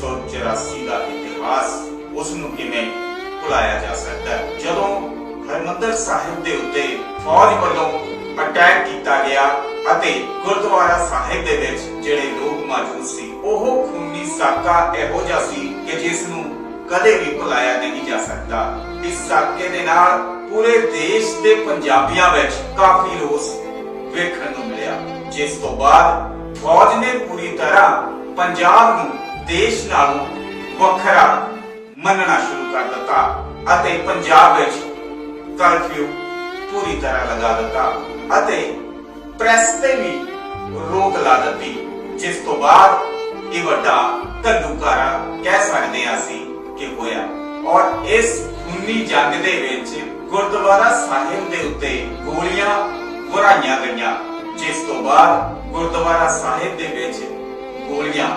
1984 ਦਾ ਇਤਿਹਾਸ ਉਸ ਨੂੰ ਕਿਵੇਂ ਭੁਲਾਇਆ ਜਾ ਸਕਦਾ ਹੈ? ਜਦੋਂ ਹਰਮੰਦਰ ਸਾਹਿਬ ਦੇ ਉੱਤੇ ਫੌਜ ਵੱਲੋਂ ਅਟੈਕ ਕੀਤਾ ਗਿਆ ਅਤੇ ਗੁਰਦੁਆਰਾ ਸਾਹਿਬ ਦੇ ਵਿੱਚ ਜਿਹੜੇ ਲੋਕ ਮੌਜੂਦ ਸੀ, ਉਹ ਖੂਨੀ ਸਾਕਾ ਇਹੋ ਜਿਹਾ ਸੀ ਕਿ ਜਿਸ ਨੂੰ ਕਦੇ ਵੀ ਭੁਲਾਇਆ ਨਹੀਂ ਜਾ ਸਕਦਾ। ਇਸ ਸਾਕੇ ਦੇ ਨਾਲ ਪੂਰੇ ਦੇਸ਼ ਦੇ ਪੰਜਾਬੀਆਂ ਵਿੱਚ ਕਾਫੀ ਰੋਸ ਵੇਖਣ ਨੂੰ ਮਿਲਿਆ, ਜਿਸ ਤੋਂ ਬਾਅਦ ਫੌਜ ਨੇ ਪੂਰੀ ਤਰ੍ਹਾਂ ਪੰਜਾਬ ਨੂੰ ਦੇਸ਼ ਨਾਲੋਂ ਵੱਖਰਾ ਮੰਨਣਾ ਸ਼ੁਰੂ ਕਰ ਦਿੱਤਾ ਅਤੇ ਪੰਜਾਬ ਵਿੱਚ ਕਰਫਿਊ ਪੂਰੀ ਤਰ੍ਹਾਂ ਲਗਾ ਦਿੱਤਾ ਅਤੇ ਪ੍ਰੈਸ ਤੇ ਵੀ ਰੋਕ ਲਾ ਦਿੱਤੀ, ਜਿਸ ਤੋਂ ਬਾਅਦ ਇਹ ਵੱਡਾ ਧੰਦੂਕਾਰਾ ਕਹਿ ਸਕਦੇ ਹਾਂ ਅਸੀਂ ਕਿ ਹੋਇਆ। ਔਰ ਇਸ ਖੂਨੀ ਜੰਗ ਦੇ ਵਿੱਚ ਗੁਰਦੁਆਰਾ ਸਾਹਿਬ ਦੇ ਉੱਤੇ ਗੋਲੀਆਂ ਵਰਾਈਆਂ ਗਈਆਂ, ਜਿਸ ਤੋਂ ਬਾਅਦ ਗੁਰਦੁਆਰਾ ਸਾਹਿਬ ਦੇ ਵਿੱਚ ਗੋਲੀਆਂ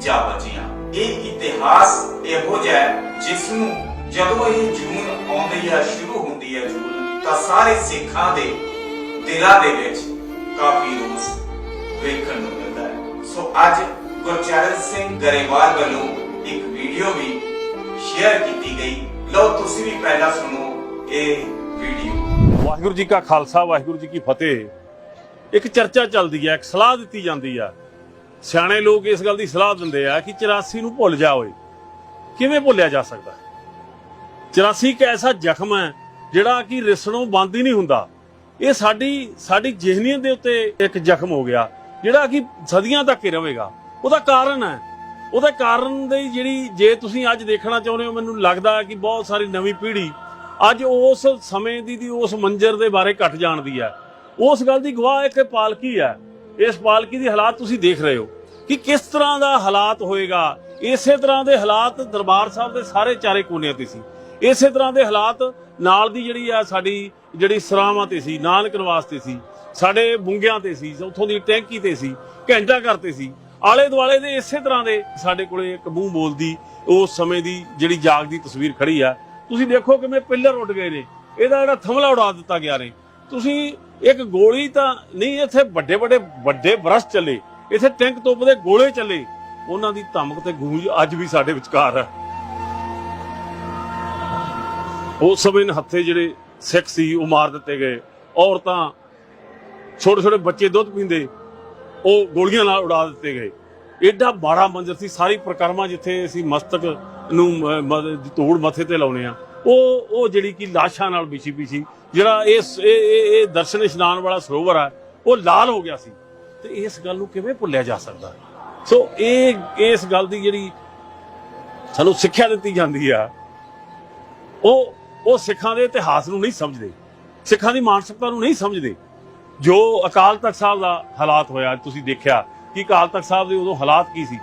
ਜਾ ਵੱਜੀਆਂ ਇਹ ਇਤਿਹਾਸ ਇਹੋ ਜਿਹਾ ਜਿਸ ਨੂੰ ਜਦੋਂ ਇਹ ਜੂਨ ਆਉਂਦੀ ਹੈ ਸ਼ੁਰੂ ਹੁੰਦੀ ਹੈ ਜੂਨ, ਤਾਂ ਸਾਰੇ ਸਿੱਖਾਂ ਦੇ ਦਿਲਾਂ ਦੇ ਵਿੱਚ ਕਾਫੀ ਰੋਸ ਵੇਖਣ ਨੂੰ ਮਿਲਦਾ ਹੈ। ਸੋ ਅੱਜ ਗੁਰਚਰਨ ਸਿੰਘ ਗਰੇਵਾਲ ਵੱਲੋਂ ਇੱਕ ਵੀਡੀਓ ਵੀ ਸ਼ੇਅਰ ਕੀਤੀ ਗਈ। ਲਓ, ਤੁਸੀਂ ਵੀ ਪਹਿਲਾਂ ਸੁਣੋ ਇਹ ਵੀਡੀਓ। ਵਾਹਿਗੁਰੂ ਜੀ ਕਾ ਖਾਲਸਾ, ਵਾਹਿਗੁਰੂ ਜੀ ਕੀ ਫਤਿਹ। ਇੱਕ ਚਰਚਾ ਚੱਲਦੀ ਹੈ ਇੱਕ ਸਲਾਹ ਦਿੱਤੀ ਜਾਂਦੀ ਆ। ਸਿਆਣੇ ਲੋਕ ਇਸ ਗੱਲ ਦੀ ਸਲਾਹ ਦਿੰਦੇ ਆ ਕਿ 84 ਨੂੰ ਭੁੱਲ ਜਾ ਓਏ ਕਿਵੇਂ ਭੁੱਲਿਆ ਜਾ ਸਕਦਾ? 84 ਇੱਕ ਐਸਾ ਜ਼ਖਮ ਹੈ ਜਿਹੜਾ ਕਿ ਰਿਸਣੋਂ ਬੰਦ ਹੀ ਨਹੀਂ ਹੁੰਦਾ। ਇਹ ਸਾਡੀ ਸਾਡੀ ਜ਼ਿਹਨੀਅਤ ਦੇ ਉੱਤੇ ਇੱਕ ਜ਼ਖਮ ਹੋ ਗਿਆ, ਜਿਹੜਾ ਕਿ ਸਦੀਆਂ ਤੱਕ ਹੀ ਰਹੇਗਾ। ਉਹਦਾ ਕਾਰਨ ਹੈ। ਉਹਦੇ ਕਾਰਨ ਦੀ ਜਿਹੜੀ ਜੇ ਤੁਸੀਂ ਅੱਜ ਦੇਖਣਾ ਚਾਹੁੰਦੇ ਹੋ, ਮੈਨੂੰ ਲੱਗਦਾ ਕਿ ਬਹੁਤ ਸਾਰੀ ਨਵੀਂ ਪੀੜ੍ਹੀ ਅੱਜ ਉਸ ਸਮੇਂ ਦੀ ਦੀ ਉਸ ਮੰਜ਼ਰ ਦੇ ਬਾਰੇ ਘਟ ਜਾਣਦੀ ਹੈ। ਉਸ ਗੱਲ ਦੀ ਗਵਾਹ ਇੱਕ ਪਾਲਕੀ ਹੈ। ਇਸ ਪਾਲਕੀ ਦੀ ਹਾਲਾਤ ਤੁਸੀਂ ਦੇਖ ਰਹੇ ਹੋ ਕਿ ਕਿਸ ਤਰ੍ਹਾਂ ਦਾ ਹਾਲਾਤ ਹੋਏਗਾ। ਇਸੇ ਤਰ੍ਹਾਂ ਦੇ ਹਾਲਾਤ ਦਰਬਾਰ ਸਾਹਿਬ ਦੇ ਸਾਰੇ ਚਾਰੇ ਕੋਨਿਆਂ ਤੇ ਸੀ। ਇਸੇ ਤਰ੍ਹਾਂ ਦੇ ਹਾਲਾਤ ਨਾਲ ਦੀ ਜਿਹੜੀ ਆ ਸਾਡੀ ਜਿਹੜੀ ਸਰਾਵਾਂ ਤੇ ਸੀ, ਨਾਨਕ ਨਿਵਾਸ ਤੇ ਸੀ, ਸਾਡੇ ਬੁੰਗਿਆਂ ਤੇ ਸੀ, ਉੱਥੋਂ ਦੀ ਟੈਂਕੀ ਤੇ ਸੀ, ਘੰਟਾ ਘਰ ਤੇ ਸੀ। ਆਲੇ ਦੁਆਲੇ ਦੇ ਇਸੇ ਤਰ੍ਹਾਂ ਦੇ ਸਾਡੇ ਕੋਲੇ ਇੱਕ ਮੂੰਹ ਬੋਲਦੀ ਉਸ ਸਮੇਂ ਦੀ ਜਿਹੜੀ ਜਾਗ ਦੀ ਤਸਵੀਰ ਖੜੀ ਆ। ਤੁਸੀਂ ਦੇਖੋ ਕਿਵੇਂ ਪਿੱਲਰ ਉੱਡ ਗਏ ਨੇ। ਇਹਦਾ ਜਿਹੜਾ ਥਮਲਾ ਉਡਾ ਦਿੱਤਾ ਗਿਆ ਨੇ। ਤੁਸੀਂ ਇੱਕ ਗੋਲੀ ਤਾਂ ਨਹੀਂ, ਇੱਥੇ ਵੱਡੇ ਵੱਡੇ ਵੱਡੇ ਬਰਸ ਚੱਲੇ। ਇੱਥੇ ਟੈਂਕ ਤੋਪ ਦੇ ਗੋਲੇ ਚੱਲੇ। ਉਹਨਾਂ ਦੀ ਧਮਕ ਤੇ ਗੂੰਜ ਅੱਜ ਵੀ ਸਾਡੇ ਵਿਚਕਾਰ ਹੈ ਉਸ ਸਮੇਂ ਹੱਥੇ ਜਿਹੜੇ ਸਿੱਖ ਸੀ, ਉਹ ਮਾਰ ਦਿੱਤੇ ਗਏ। ਔਰਤਾਂ, ਛੋਟੇ ਛੋਟੇ ਬੱਚੇ ਦੁੱਧ ਪੀਂਦੇ, ਉਹ ਗੋਲੀਆਂ ਨਾਲ ਉਡਾ ਦਿੱਤੇ ਗਏ। ਐਡਾ ਮਾੜਾ ਮੰਜ਼ਰ ਸੀ, ਸਾਰੀ ਪ੍ਰਕਰਮਾ ਜਿੱਥੇ ਅਸੀਂ ਮਸਤਕ ਨੂੰ ਤੋੜ ਮੱਥੇ ਤੇ ਲਾਉਨੇ ਆ। ਉਹ ਉਹ ਜਿਹੜੀ ਕਿ ਲਾਸ਼ਾਂ ਨਾਲ ਵਿਛੀ ਵਿਛੀ ਜਿਹੜਾ ਇਸ ਇਹ, ਇਹ- ਇਹ ਦਰਸ਼ਨ ਇਸ਼ਨਾਨ ਵਾਲਾ ਸਰੋਵਰ ਆ, ਉਹ ਲਾਲ ਹੋ ਗਿਆ ਸੀ। ਤੇ ਇਸ ਗੱਲ ਨੂੰ ਕਿਵੇਂ ਭੁੱਲਿਆ ਜਾ ਸਕਦਾ? ਸੋ ਇਹ ਇਸ ਗੱਲ ਦੀ ਜਿਹੜੀ ਸਾਨੂੰ ਸਿੱਖਿਆ ਦਿੱਤੀ ਜਾਂਦੀ ਆ, ਉਹ ਉਹ ਸਿੱਖਾਂ ਦੇ ਇਤਿਹਾਸ ਨੂੰ ਨਹੀਂ ਸਮਝਦੇ। ਸਿੱਖਾਂ ਦੀ ਮਾਨਸਿਕਤਾ ਨੂੰ ਨਹੀਂ ਸਮਝਦੇ। ਜੋ ਅਕਾਲ ਤਖਤ ਸਾਹਿਬ ਦਾ ਹਾਲਾਤ ਹੋਇਆ, ਤੁਸੀਂ ਦੇਖਿਆ ਕਿ ਅਕਾਲ ਤਖਤ ਸਾਹਿਬ ਦੇ ਉਦੋਂ ਹਾਲਾਤ ਕੀ ਸੀ?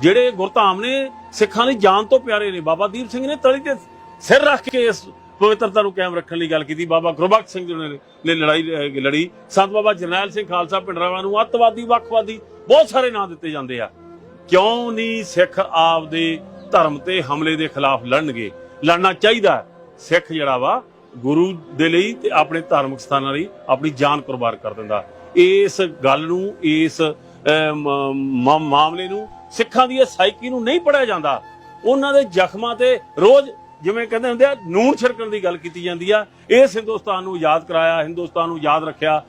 ਜਿਹੜੇ ਗੁਰਧਾਮ ਨੇ ਸਿੱਖਾਂ ਦੀ ਜਾਨ ਤੋਂ ਪਿਆਰੇ ਨੇ, ਬਾਬਾ ਦੀਪ ਸਿੰਘ ਨੇ ਤਲੀ ਤੇ ਸਿਰ ਰੱਖ ਕੇ ਇਸ ਪਵਿੱਤਰਤਾ ਨੂੰ ਕਾਇਮ ਰੱਖਣ ਲਈ ਗੱਲ ਕੀਤੀ। ਬਾਬਾ ਗੁਰਬਖਸ਼ ਸਿੰਘ ਜੀ ਨੇ ਲੜਾਈ ਲੜੀ। ਸੰਤ ਬਾਬਾ ਜਰਨੈਲ ਸਿੰਘ ਖਾਲਸਾ ਪਿੰਡਰਾਵਾ ਨੂੰ ਅੱਤਵਾਦੀ, ਵੱਖਵਾਦੀ ਬਹੁਤ ਸਾਰੇ ਨਾਂ ਦਿੱਤੇ ਜਾਂਦੇ ਆ। ਕਿਉਂ ਨਹੀਂ ਸਿੱਖ ਆਪਦੇ ਧਰਮ ਤੇ ਹਮਲੇ ਦੇ ਖਿਲਾਫ ਲੜਨਗੇ? ਲੜਨਾ ਚਾਹੀਦਾ ਸਿੱਖ ਜਿਹੜਾ ਵਾ, ਗੁਰੂ ਦੇ ਲਈ ਤੇ ਆਪਣੇ ਧਾਰਮਿਕ ਸਥਾਨਾਂ ਲਈ ਆਪਣੀ ਜਾਨ ਕੁਰਬਾਨ ਕਰ ਦਿੰਦਾ। ਇਸ ਗੱਲ ਨੂੰ, ਇਸ ਮਾਮਲੇ ਨੂੰ ਸਿੱਖਾਂ ਦੀ ਇਹ ਸਾਈਕੀ ਨੂੰ ਨਹੀਂ ਪੜਿਆ ਜਾਂਦਾ। ਉਹਨਾਂ ਦੇ ਜ਼ਖਮਾਂ ਤੇ ਰੋਜ਼ ਜਿਵੇਂ ਕਹਿੰਦੇ ਹੁੰਦੇ ਆ ਨੂਨ ਛਿੜਕਣ ਦੀ ਗੱਲ ਕੀਤੀ ਜਾਂਦੀ ਆ। ਇਸ ਹਿੰਦੁਸਤਾਨ ਨੂੰ ਯਾਦ ਕਰਾਇਆ, ਹਿੰਦੁਸਤਾਨ ਨੂੰ ਯਾਦ ਰੱਖਿਆ।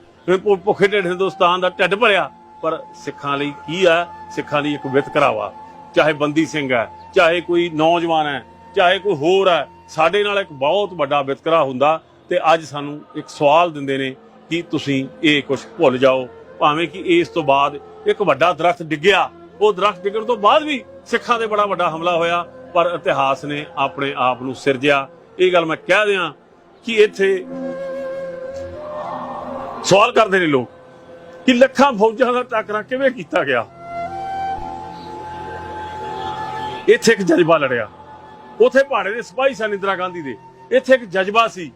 ਭੁੱਖੇ ਢਿੱਡ ਹਿੰਦੁਸਤਾਨ ਦਾ ਢਿੱਡ ਭਰਿਆ। ਪਰ ਸਿੱਖਾਂ ਲਈ ਕੀ ਆ? ਸਿੱਖਾਂ ਲਈ ਇੱਕ ਵਿਤਕਰਾਵਾ ਚਾਹੇ ਬੰਦੀ ਸਿੰਘ ਹੈ, ਚਾਹੇ ਕੋਈ ਨੌਜਵਾਨ ਹੈ, ਚਾਹੇ ਕੋਈ ਹੋਰ ਹੈ, ਸਾਡੇ ਨਾਲ ਇੱਕ ਬਹੁਤ ਵੱਡਾ ਵਿਤਕਰਾ ਹੁੰਦਾ ਤੇ ਅੱਜ ਸਾਨੂੰ ਇੱਕ ਸਵਾਲ ਦਿੰਦੇ ਨੇ ਕਿ ਤੁਸੀਂ ਇਹ ਕੁਝ ਭੁੱਲ ਜਾਓ। ਭਾਵੇਂ ਕਿ ਇਸ ਤੋਂ ਬਾਅਦ ਇੱਕ ਵੱਡਾ ਦਰਖਤ ਡਿੱਗਿਆ, ਉਹ ਦਰਖਤ ਡਿੱਗਣ ਤੋਂ ਬਾਅਦ ਵੀ ਸਿੱਖਾਂ ਤੇ ਬੜਾ ਵੱਡਾ ਹਮਲਾ ਹੋਇਆ। ਪਰ ਇਤਿਹਾਸ ਨੇ ਆਪਣੇ ਆਪ ਨੂੰ ਸਿਰਜਿਆ। ਇਹ ਗੱਲ ਮੈਂ ਕਹਿ ਦਿਆਂ ਕਿ ਇੱਥੇ ਸਵਾਲ ਕਰਦੇ ਨੇ ਲੋਕ ਕਿ ਲੱਖਾਂ ਫੌਜਾਂ ਦਾ ਟਾਕਰਾ ਕਿਵੇਂ ਕੀਤਾ ਗਿਆ? ਇੱਥੇ ਇੱਕ ਜਜ਼ਬਾ ਲੜਿਆ। ਉਥੇ ਪਹਾੜੇ ਦੇ ਸਿਪਾਹੀ ਸਨ ਇੰਦਰਾ ਗਾਂਧੀ ਦੇ। ਇੱਥੇ ਇੱਕ ਜਜ਼ਬਾ ਸੀ।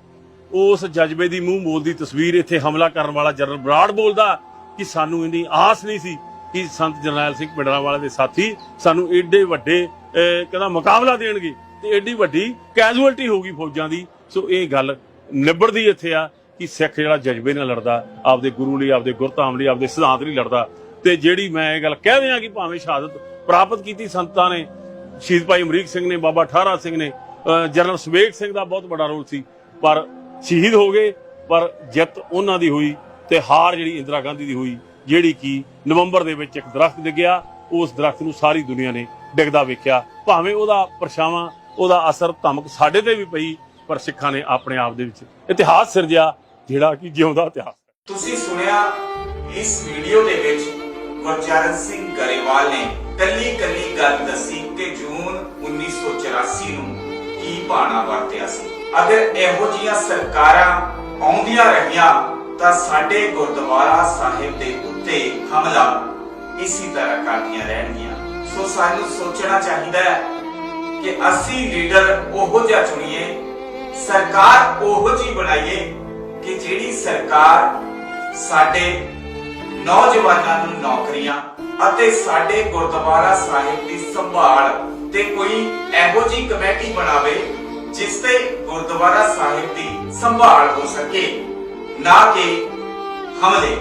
ਉਸ ਜਜ਼ਬੇ ਦੀ ਮੂੰਹ ਬੋਲਦੀ ਤਸਵੀਰ ਇੱਥੇ ਹਮਲਾ ਕਰਨ ਵਾਲਾ ਜਨਰਲ ਬਰਾੜ ਬੋਲਦਾ ਕਿ ਸਾਨੂੰ ਇੰਨੀ ਆਸ ਨਹੀਂ ਸੀ ਕਿ ਸੰਤ ਜਰਨੈਲ ਸਿੰਘ ਪਿੰਡਰਾਂਵਾਲੇ ਦੇ ਸਾਥੀ ਸਾਨੂੰ ਏਡੇ ਵੱਡੇ ਕਹਿੰਦਾ ਮੁਕਾਬਲਾ ਦੇਣਗੇ ਤੇ ਐਡੀ ਵੱਡੀ ਕੈਜੂਅਲਟੀ ਹੋਊਗੀ ਫੌਜਾਂ ਦੀ। ਸੋ ਇਹ ਗੱਲ ਨਿਬੜਦੀ ਇੱਥੇ ਆ ਕਿ ਸਿੱਖ ਜਿਹੜਾ ਜਜ਼ਬੇ ਨਾਲ ਲੜਦਾ, ਆਪਦੇ ਗੁਰੂ ਲਈ, ਆਪਦੇ ਗੁਰਧਾਮ ਲਈ, ਆਪਦੇ ਸਿਧਾਂਤ ਲਈ ਲੜਦਾ। ਤੇ ਜਿਹੜੀ ਮੈਂ ਇਹ ਗੱਲ ਕਹਿ ਦਿਆਂ ਕਿ ਭਾਵੇਂ ਸ਼ਹਾਦਤ ਪ੍ਰਾਪਤ ਕੀਤੀ ਸੰਤਾਂ ਨੇ, ਸ਼ਹੀਦ ਭਾਈ ਅਮਰੀਕ ਸਿੰਘ ਨੇ, ਬਾਬਾ ਠਾਰਾ ਸਿੰਘ ਨੇ ਜਨਰਲ ਸਵੇਗ ਸਿੰਘ ਦਾ ਬਹੁਤ ਵੱਡਾ ਰੋਲ ਸੀ, ਪਰ ਸ਼ਹੀਦ ਹੋ ਗਏ, ਪਰ ਜਿੱਤ ਉਹਨਾਂ ਦੀ ਹੋਈ ਤੇ ਹਾਰ ਜਿਹੜੀ ਇੰਦਰਾ ਗਾਂਧੀ ਦੀ ਹੋਈ, ਜਿਹੜੀ ਕਿ ਨਵੰਬਰ ਦੇ ਵਿੱਚ ਇੱਕ ਦਰਖਤ ਡਿੱਗਿਆ, ਉਸ ਦਰਖਤ ਨੂੰ ਸਾਰੀ ਦੁਨੀਆ ਨੇ ਡਿੱਗਦਾ ਵੇਖਿਆ। ਭਾਵੇਂ ਉਹਦਾ ਪਰਛਾਵਾਂ, ਉਹਦਾ ਅਸਰ ਧਮਕ ਸਾਡੇ ਤੇ ਵੀ ਪਈ, ਪਰ ਸਿੱਖਾਂ ਨੇ ਆਪਣੇ ਆਪ ਦੇ ਵਿੱਚ ਇਤਿਹਾਸ ਸਿਰਜਿਆ, ਜਿਹੜਾ ਕਿ ਜਿਉਂਦਾ ਇਤਿਹਾਸ ਹੈ। ਤੁਸੀਂ ਸੁਣਿਆ ਇਸ ਵੀਡੀਓ ਦੇ ਵਿੱਚ ਗੁਰਚਰਨ ਸਿੰਘ ਗਰੇਵਾਲ ਨੇ ਕੱਲੀ ਕੱਲੀ ਗੱਲ ਦੱਸੀ ਕਿ ਜੂਨ 1984 ਨੂੰ ਕੀ ਬਾਣਾ ਵਰਤਿਆ ਸੀ। ਅਗਰ ਇਹੋ ਜੀਆਂ ਸਰਕਾਰਾਂ ਆਉਂਦੀਆਂ ਰਹੀਆਂ, ਤਾਂ ਸਾਡੇ ਗੁਰਦੁਆਰਾ ਸਾਹਿਬ ਦੇ ਉੱਤੇ ਹਮਲਾ ਇਸੇ ਤਰ੍ਹਾਂ ਕਰਦੀਆਂ ਰਹਿਣਗੀਆਂ। ਸੋ ਸਾਨੂੰ ਸੋਚਣਾ ਚਾਹੀਦਾ ਹੈ ਕਿ ਅਸੀਂ ਲੀਡਰ ਉਹੋ ਜਿਹਾ ਚੁਣੀਏ, ਸਰਕਾਰ ਉਹੋ ਜੀ ਬਣਾਈਏ ਕਿ ਜਿਹੜੀ ਸਰਕਾਰ ਸਾਡੇ ਨੌਜਵਾਨਾਂ ਨੂੰ ਨੌਕਰੀਆਂ ਅਤੇ ਸਾਡੇ ਗੁਰਦੁਆਰਾ ਸਾਹਿਬ ਦੀ ਸੰਭਾਲ ਤੇ ਕੋਈ ਇਹੋ ਜੀ ਕਮੇਟੀ ਬਣਾਵੇ ਜਿਸ ਤੇ ਗੁਰਦੁਆਰਾ ਸਾਹਿਬ ਦੀ ਸੰਭਾਲ ਹੋ ਸਕੇ। ਨਾ ਕਿ ਹਮਲੇ।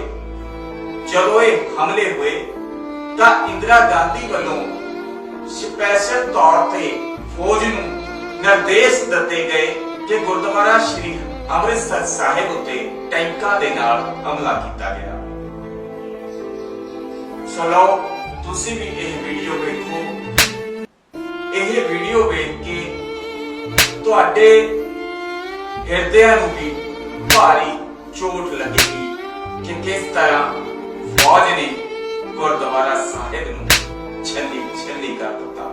ਜਦੋਂ ਇਹ ਹਮਲੇ ਹੋਏ ਤਾਂ ਇੰਦਰਾ ਗਾਂਧੀ ਵੱਲੋਂ ਸਪੈਸ਼ਲ ਤੌਰ ਤੇ ਫੌਜ ਨੂੰ ਨਿਰਦੇਸ਼ ਦਿੱਤੇ ਗਏ ਕਿ ਗੁਰਦੁਆਰਾ ਸ਼੍ਰੀ ਅੰਮ੍ਰਿਤਸਰ ਸਾਹਿਬ ਉੱਤੇ ਟੈਂਕਾਂ ਦੇ ਨਾਲ ਹਮਲਾ ਕੀਤਾ ਗਿਆ। ਸੋ ਤੁਸੀਂ ਵੀ ਇਹ ਵੀਡੀਓ ਵੇਖੋ। ਇਹ ਵੀਡੀਓ ਵੇਖ ਕੇ ਤੁਹਾਡੇ ਹਿਰਦਿਆਂ ਨੂੰ ਵੀ ਭਾਰੀ ਚੋਟ ਲੱਗੇਗੀ ਕਿ ਕਿਸ ਤਰ੍ਹਾਂ ਫੌਜ ਨੇ ਗੁਰਦੁਆਰਾ ਸਾਹਿਬ ਨੂੰ ਛੱਲੀ ਛੱਲੀ ਕਰ ਦਿੱਤਾ